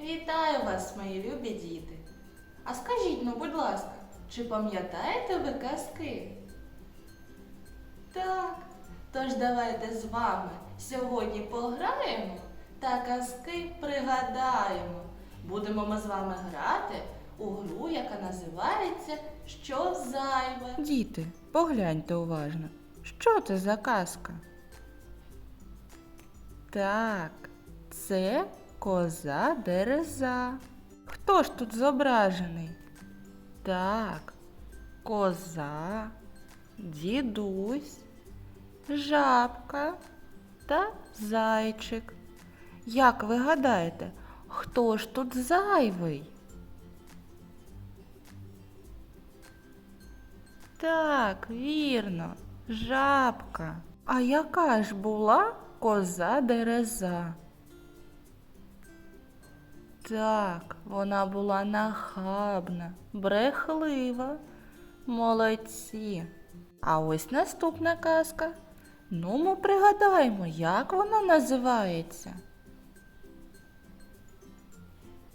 Вітаю вас, мої любі діти. А скажіть, ну, будь ласка, чи пам'ятаєте ви казки? Так, тож давайте з вами сьогодні пограємо та казки пригадаємо. Будемо ми з вами грати у гру, яка називається Що зайве. Діти, погляньте уважно. Що це за казка? Так, це коза дереза. Хто ж тут зображений? Так, коза, дідусь, жабка та зайчик. Як ви гадаєте, хто ж тут зайвий? Так, вірно, жабка. А яка ж була коза дереза? Так, вона була нахабна, брехлива. Молодці. А ось наступна казка. Ну, ми пригадаємо, як вона називається.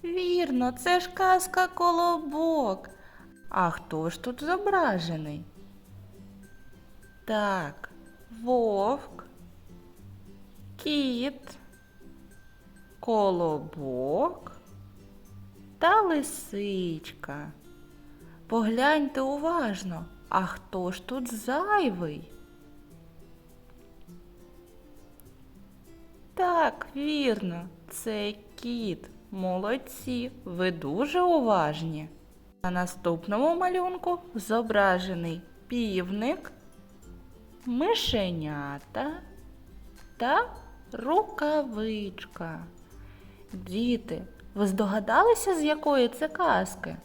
Вірно, це ж казка колобок. А хто ж тут зображений? Так, вовк, кіт, колобок та лисичка. Погляньте уважно, а хто ж тут зайвий? Так, вірно, це кіт. Молодці, ви дуже уважні. На наступному малюнку зображений півник, мишенята та рукавичка. Діти, ви здогадалися, з якої це казки?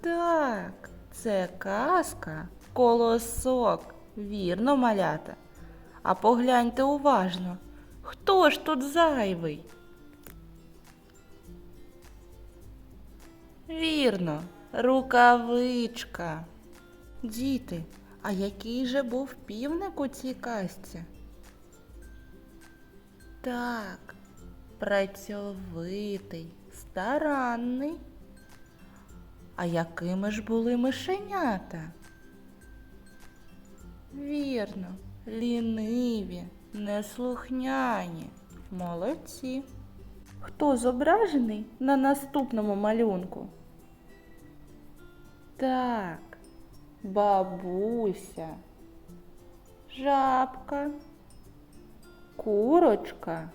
Так, це казка колосок. Вірно, малята. А погляньте уважно, хто ж тут зайвий? Вірно, рукавичка. Діти, а який же був півник у цій казці? Так, працьовитий, старанний. А якими ж були мишенята? Вірно, ліниві, неслухняні. Молодці. Хто зображений на наступному малюнку? Так, бабуся, жабка, курочка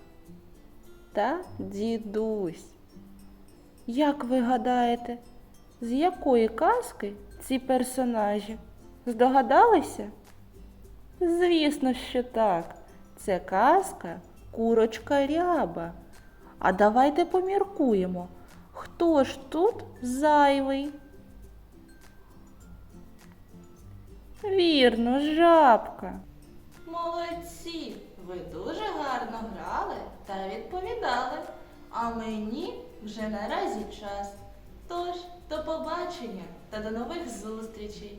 та дідусь. Як ви гадаєте, з якої казки ці персонажі? Здогадалися? Звісно, що так. Це казка курочка ряба. А давайте поміркуємо, хто ж тут зайвий? Вірно, жабка. Молодці! Ви дуже гарно грали та відповідали. А мені вже наразі час. Тож, до побачення та до нових зустрічей.